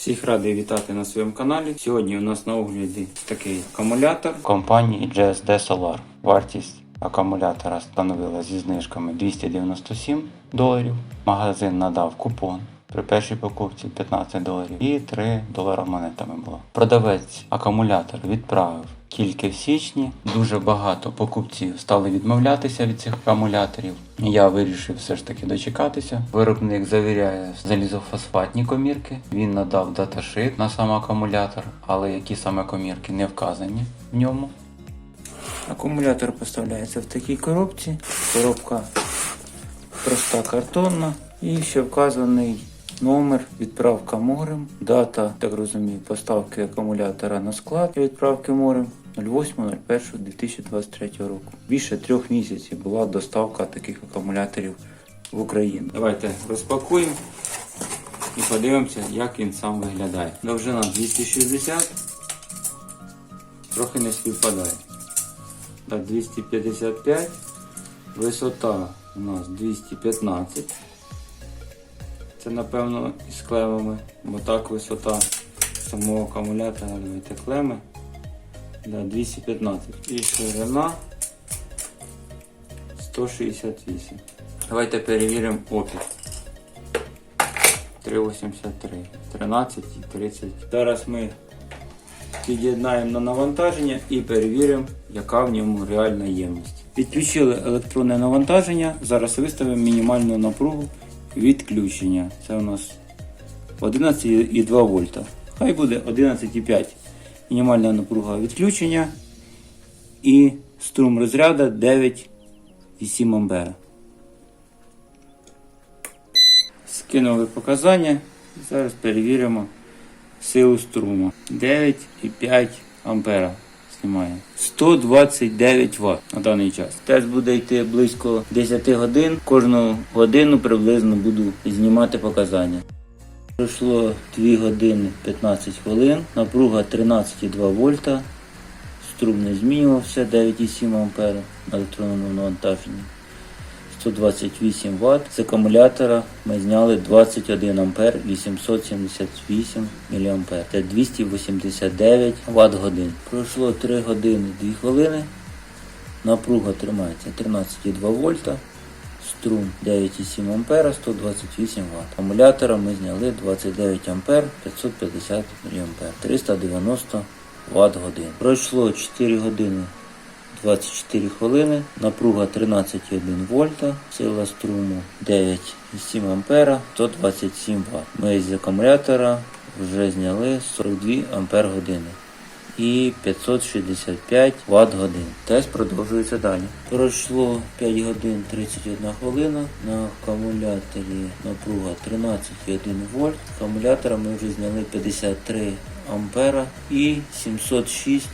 Всіх радий вітати на своєму каналі. Сьогодні у нас на огляді такий акумулятор компанії GSD Solar. Вартість акумулятора становила зі знижками 297 доларів. Магазин надав купон. При першій покупці 15 доларів і 3 долара монетами було. Продавець акумулятор відправив тільки в січні. Дуже багато покупців стали відмовлятися від цих акумуляторів. Я вирішив все ж таки дочекатися. Виробник завіряє залізофосфатні комірки. Він надав даташит на сам акумулятор, але які саме комірки не вказані в ньому. Акумулятор поставляється в такій коробці. Коробка проста картонна і ще вказаний номер, відправка морем, дата, так розумію, поставки акумулятора на склад і відправки морем 08.01.2023 року. Більше трьох місяців була доставка таких акумуляторів в Україну. Давайте розпакуємо і подивимося, як він сам виглядає. Довжина 260, трохи не співпадає. Так, 255, висота у нас 215. Це напевно із клемами, бо так висота самого акумулятора, давайте клеми. Да, 215. І ширина 168. Давайте перевіримо опір. 3,83, 13 і 30. Зараз ми під'єднаємо на навантаження і перевіримо, яка в ньому реальна ємність. Підключили електронне навантаження. Зараз виставимо мінімальну напругу відключення. Це у нас 11,2 вольта. Хай буде 11,5 мінімальна напруга відключення і струм розряду 9,7 ампера. Скинули показання. Зараз перевіримо силу струму. 9,5 ампера знімає. 129 Вт на даний час. Тест буде йти близько 10 годин. Кожну годину приблизно буду знімати показання. Пройшло 2 години 15 хвилин. Напруга 13,2 вольта. Струм не змінювався 9,7 ампера на електронному навантаженні. 128 Вт. З акумулятора ми зняли 21 ампер 878 мА. Це 289 Вт годин. Пройшло 3 години 2 хвилини. Напруга тримається 13,2 вольта. Струм 9,7 ампера 128 Вт. Акумулятора ми зняли 29 ампер 550 мА. 390 Вт годин. Пройшло 4 години 24 хвилини, напруга 13,1 вольта, сила струму 9,7 ампера, 127 Вт. Ми з акумулятора вже зняли 42 ампер години і 565 Вт годин. Тест продовжується далі. Пройшло 5 годин 31 хвилина. На акумуляторі напруга 13,1 вольт. Акумулятора ми вже зняли 53 ампера і 706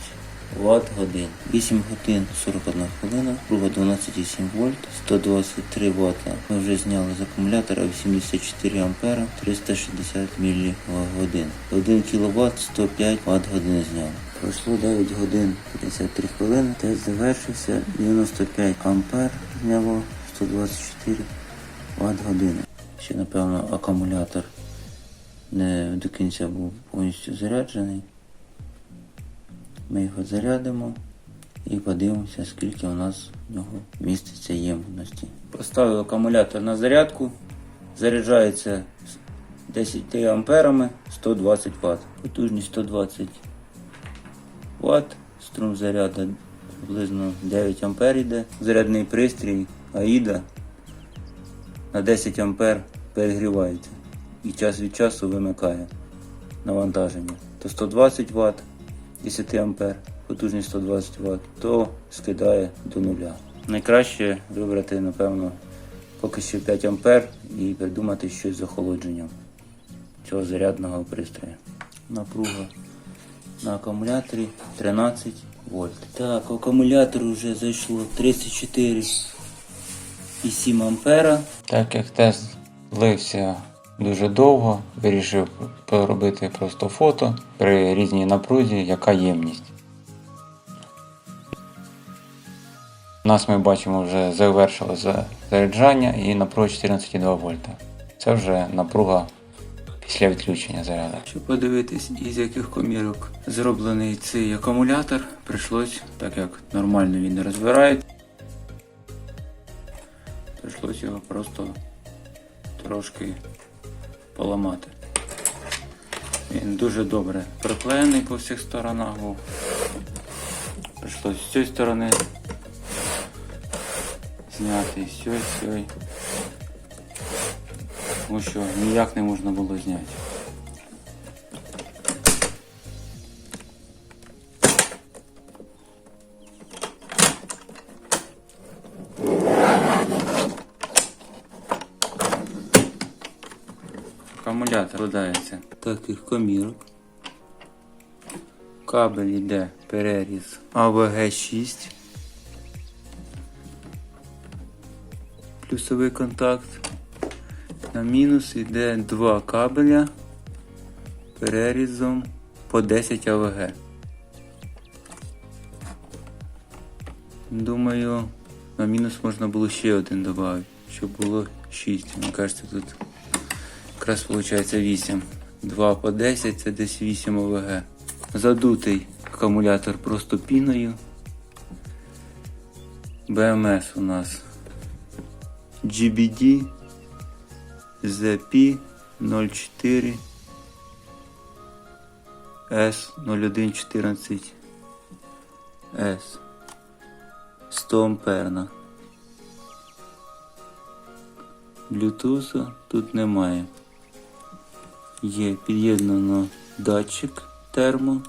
Вт годин. 8 годин 41 хвилина, напруга 12,7 вольт, 123 Вт. Ми вже зняли з акумулятора 84 ампера, 360 мілі годин. 1 кВт 105 Вт годин зняли. Пройшло 9 годин 53 хвилини. Тест завершився. 95 ампер зняло 124 Вт години. Ще напевно акумулятор не до кінця був повністю заряджений. Ми його зарядимо і подивимося, скільки у нас в нього міститься ємності. Поставив акумулятор на зарядку, заряджається з 10 амперами 120 Вт. Потужність 120 Вт. Струм заряду приблизно 9 ампер йде. Зарядний пристрій AIDA на 10 ампер перегрівається і час від часу вимикає навантаження. То 120 Вт. 10 ампер, потужність 120 Вт, то скидає до нуля. Найкраще вибрати, напевно, поки що 5 ампер і придумати щось з охолодженням цього зарядного пристрою. Напруга на акумуляторі 13 вольт. Так, акумулятор вже зайшло 34,7 ампера. Так як тест лився дуже довго, вирішив поробити просто фото при різній напрузі, яка ємність. У нас ми бачимо вже завершилося заряджання і напруга 14,2 вольта. Це вже напруга після відключення заряду. Щоб подивитись, із яких комірок зроблений цей акумулятор, прийшлось, так як нормально він не розбирає, прийшлось його просто трошки поламати. Він дуже добре приклеєний по всіх сторонах був. Прийшлось з цієї сторони зняти, з цієї. Тому що ніяк не можна було зняти. Акумулятор складається таких комірок. Кабель йде переріз АВГ-6. Плюсовий контакт. На мінус йде два кабеля перерізом по 10 АВГ. Думаю, на мінус можна було ще один додати, щоб було 6. Мені кажеться, тут якраз виходить 8. 2 по 10 це десь 8 ОВГ. Задутий акумулятор просто піною. БМС у нас GBD ZP 04 S0114 S 100 амперна. Bluetooth тут немає. Є під'єднано датчик термо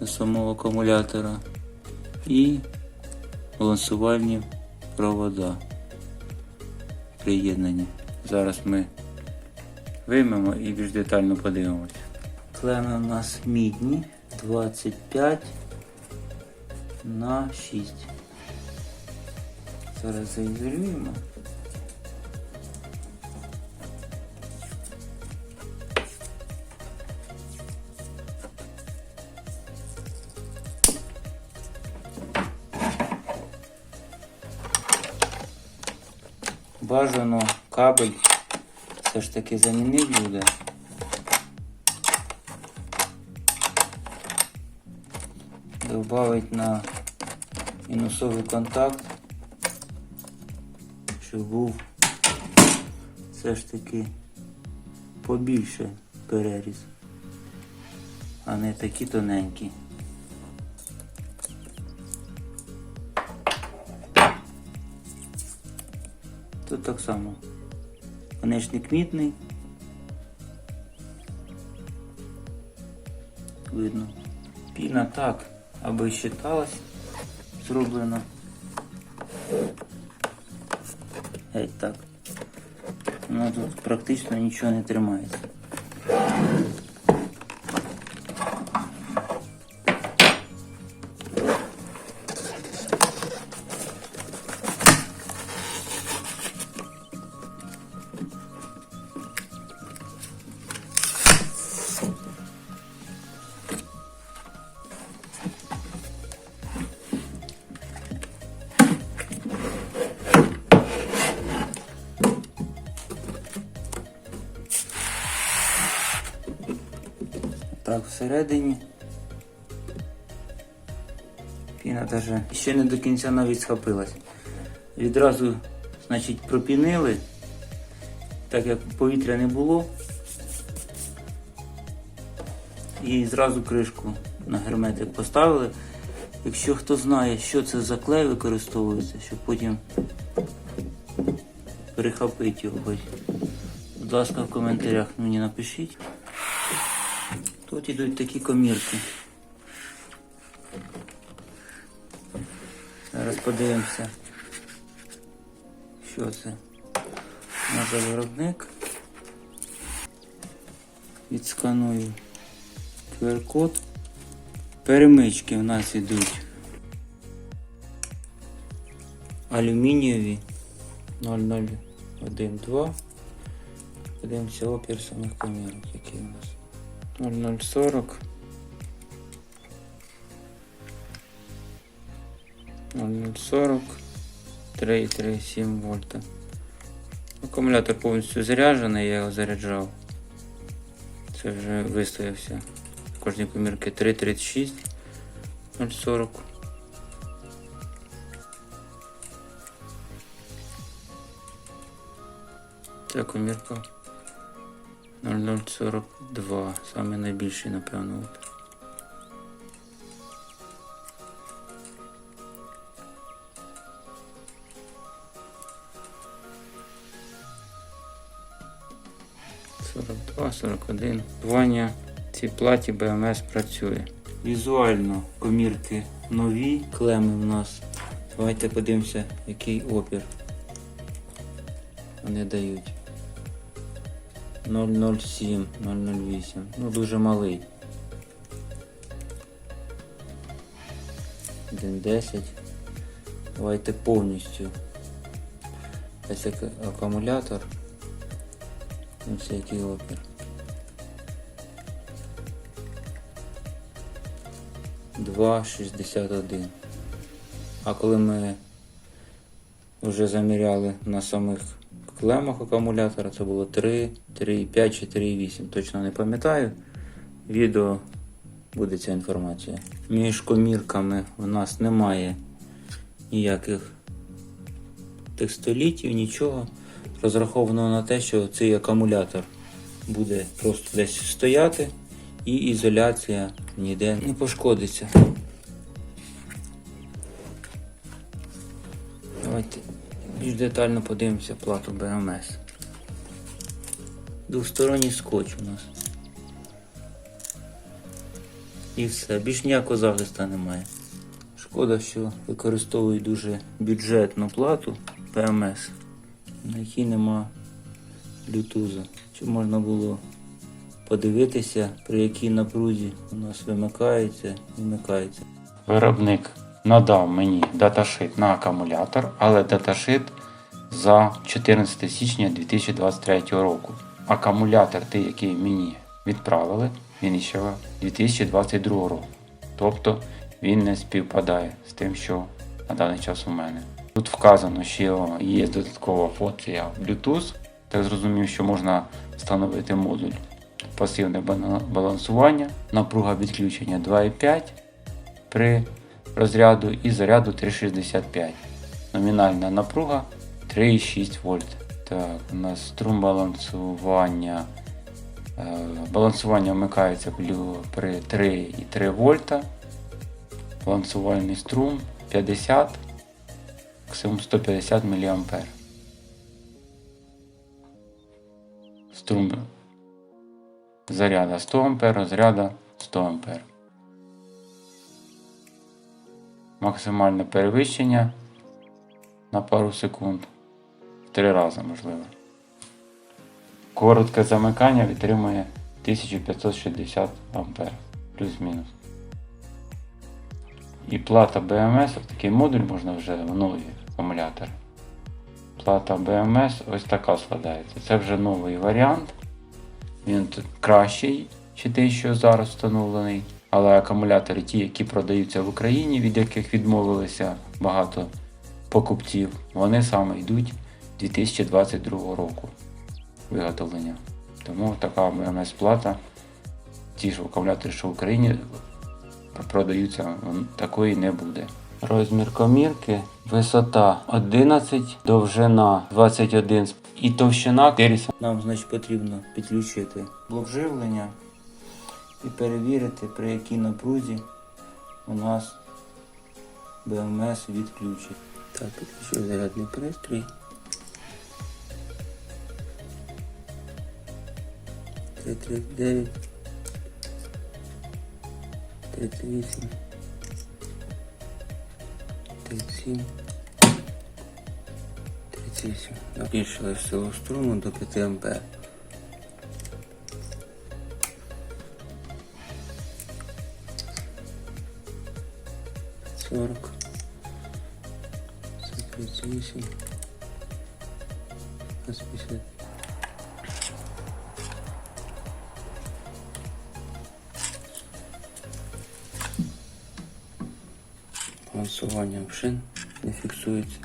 до самого акумулятора і балансувальні провода приєднані. Зараз ми виймемо і більш детально подивимося. Клеми у нас мідні 25 на 6. Зараз заізолюємо. Кабель все ж таки замінити буде. Добавить на мінусовий контакт, щоб був все ж таки побільше переріз, а не такі тоненькі. Тут так само. Конечник мітний. Видно. Піна так, аби щиталась, зроблена. Геть так. Ну тут практично нічого не тримається. Всередині. Піна даже ще не до кінця навіть схопилась. Відразу, значить, пропінили, так як повітря не було. І зразу кришку на герметик поставили. Якщо хто знає, що це за клей використовується, щоб потім перехопити його. Будь ласка, в коментарях мені напишіть. Тут ідуть такі комірки. Зараз подивимося, що це. За виробник. Відсканую QR-код. Перемички в нас ідуть алюмінієві 0012. Подивимося опір самих камерок, які у нас. 0040 0040 3,37 вольта Акумулятор повністю заряджений, я його заряджав. Це вже вистоявся. Кожні комірки 3,36 0,40. Ця комірка 0042. Саме найбільший, напевно. От. Сорок один. Ваня цій платі БМС працює. Візуально комірки нові, клеми в нас. Давайте подивимося, який опір вони дають. 007, 008. Ну дуже малий. 1.10. Давайте повністю. Ось як акумулятор. Ось який опір. 2,61. А коли ми вже заміряли на самих клемах акумулятора, це було 3, 3,5 чи 3,8. Точно не пам'ятаю. Відео буде ця інформація. Між комірками у нас немає ніяких текстолітів, нічого. Розраховано на те, що цей акумулятор буде просто десь стояти і ізоляція ніде не пошкодиться. Більш детально подивимося плату БМС. Двосторонній скотч у нас. І все, більш ніякого захисту немає. Шкода, що використовують дуже бюджетну плату ПМС, на якій нема блютуза. Щоб можна було подивитися, при якій напрузі у нас вимикається і вмикається. Виробник надав мені даташит на акумулятор, але даташит за 14 січня 2023 року. Акумулятор, той, який мені відправили, він ще 2022 року. Тобто він не співпадає з тим, що на даний час у мене. Тут вказано, що є додаткова функція Bluetooth. Так зрозумів, що можна встановити модуль пасивне балансування, напруга відключення 2,5 при розряду і заряду 3,65. Номінальна напруга 3,6 вольт. Так, у нас струм балансування. Е, Балансування вмикається при 3,3 вольта. Балансувальний струм 50, максимум 150 мА. Струм заряда 100 А, розряда 100 А. Максимальне перевищення на пару секунд. В три рази можливо. Коротке замикання відтримує 1560 А плюс-мінус. І плата BMS, такий модуль можна вже в нові акумулятори. Плата BMS ось така складається. Це вже новий варіант. Він тут кращий, чи той, що зараз встановлений. Але акумулятори, ті, які продаються в Україні, від яких відмовилися багато покупців, вони саме йдуть 2022 року виготовлення. Тому така БМС плата, ті ж акумулятори, що в Україні продаються, такої не буде. Розмір комірки, висота 11, довжина 21 і товщина 4 Нам значить потрібно підключити блок живлення і перевірити, при якій напрузі у нас БМС відключить. Так, підключив зарядний пристрій. Три тридцять дев'ять. Тридцять вісім. Тридцять сім. Тридцять вісім. Збільшили силу струму до 5 ампер. 40. Це 38. Це 50. Балансування шин не фіксується.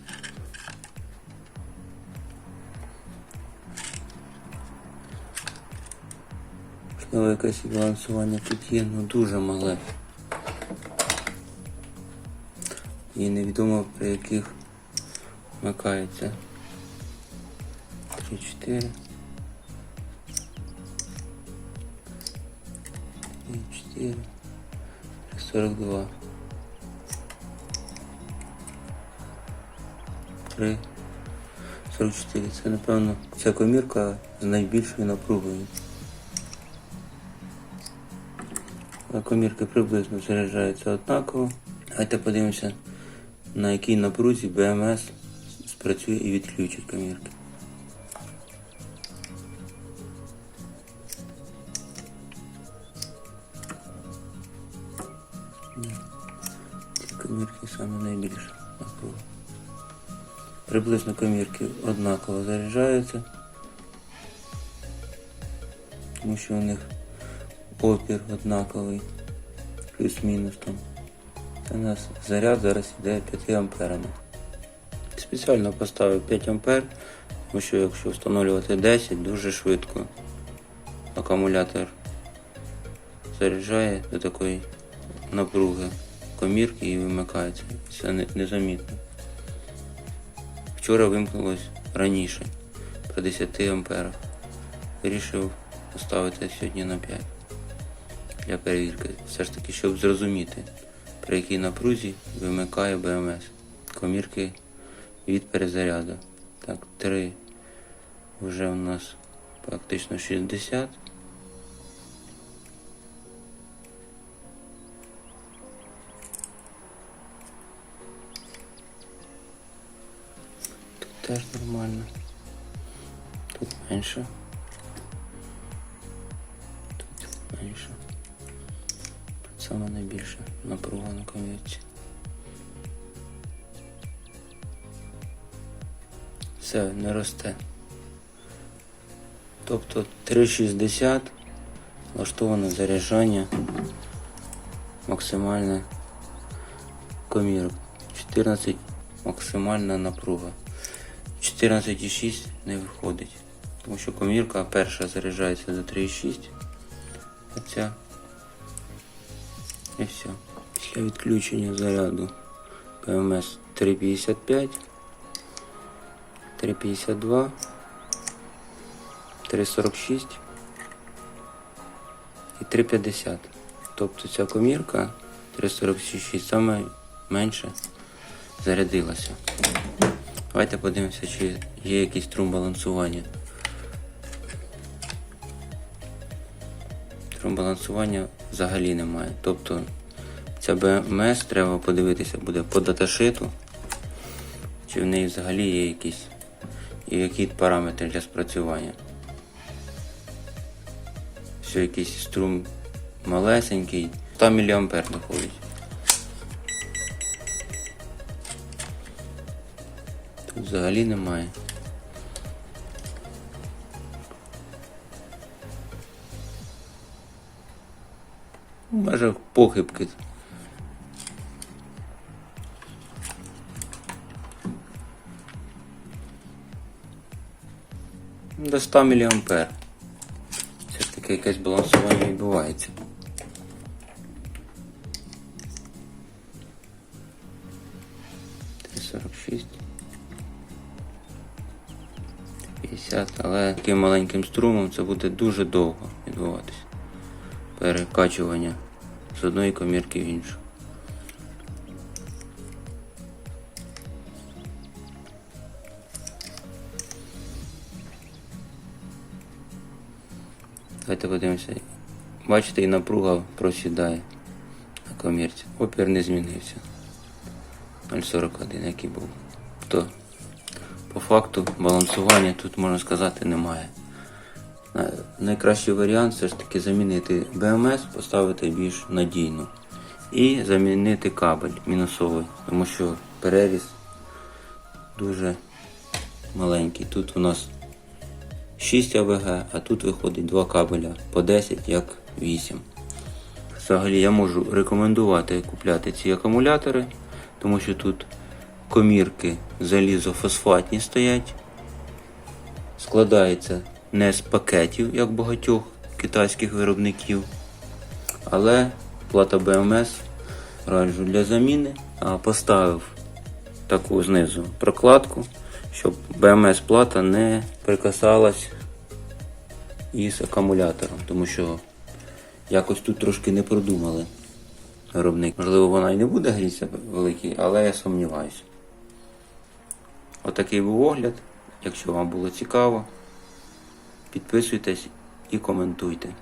Можливо, якесь балансування тут є, але дуже мале. І невідомо при яких вмикається. 3-4. І 4. 42. 3. 44. Це, напевно, ця комірка з найбільшою напругою. Комірки приблизно заряджаються однаково. Давайте подивимося, на якій напрузі БМС спрацює і відключить комірки. Ці комірки саме найбільше напруга. Приблизно комірки однаково заряджаються, тому що у них опір однаковий, плюс-мінус там. У нас заряд зараз йде 5 амперами. Спеціально поставив 5 ампер, тому що якщо встановлювати 10, дуже швидко акумулятор заряджає до такої напруги комірки і вимикається. Це незамітно. Вчора вимкнулось раніше, при 10 амперах. Вирішив поставити сьогодні на 5 для перевірки. Все ж таки, щоб зрозуміти, при якій напрузі вимикає БМС. Комірки від перезаряду. Так, 3 вже у нас практично 60. Тут теж нормально. Тут менше. Саме найбільша напруга на комірці. Все, не росте. Тобто 3,60 влаштоване заряджання максимальне комірок. 14 максимальна напруга. 14,6 не виходить. Тому що комірка перша заряджається до 3,6. А ця і все. Після відключення заряду ПМС 3,55, 3,52, 3,46 і 3,50. Тобто ця комірка 3,46 саме менше зарядилася. Давайте подивимося, чи є якийсь струм балансування. Струм балансування взагалі немає. Тобто ця БМС треба подивитися буде по даташиту, чи в неї взагалі є якісь і які параметри для спрацювання. Все якийсь струм малесенький, 100 мА доходить. Тут взагалі немає. В межах похибки. До 100 мА. Все ж таки якесь балансування відбувається. Три сорок шість. 50, але таким маленьким струмом це буде дуже довго. Перекачування з одної комірки в іншу. Давайте подивимося. Бачите, і напруга просідає на комірці. Опір не змінився. 0,41, який був. То по факту балансування тут можна сказати немає. Най- Найкращий варіант все ж таки замінити БМС, поставити більш надійно. І замінити кабель мінусовий, тому що переріз дуже маленький. Тут у нас 6 АВГ, а тут виходить два кабеля по 10 як 8. Взагалі я можу рекомендувати купляти ці акумулятори, тому що тут комірки залізофосфатні стоять. Складається не з пакетів, як багатьох китайських виробників. Але плата БМС раджу для заміни, а поставив таку знизу прокладку, щоб БМС плата не прикасалась із акумулятором, тому що якось тут трошки не продумали виробник. Можливо, вона і не буде грітися великий, але я сумніваюся. Отакий був огляд. Якщо вам було цікаво, підписуйтесь і коментуйте.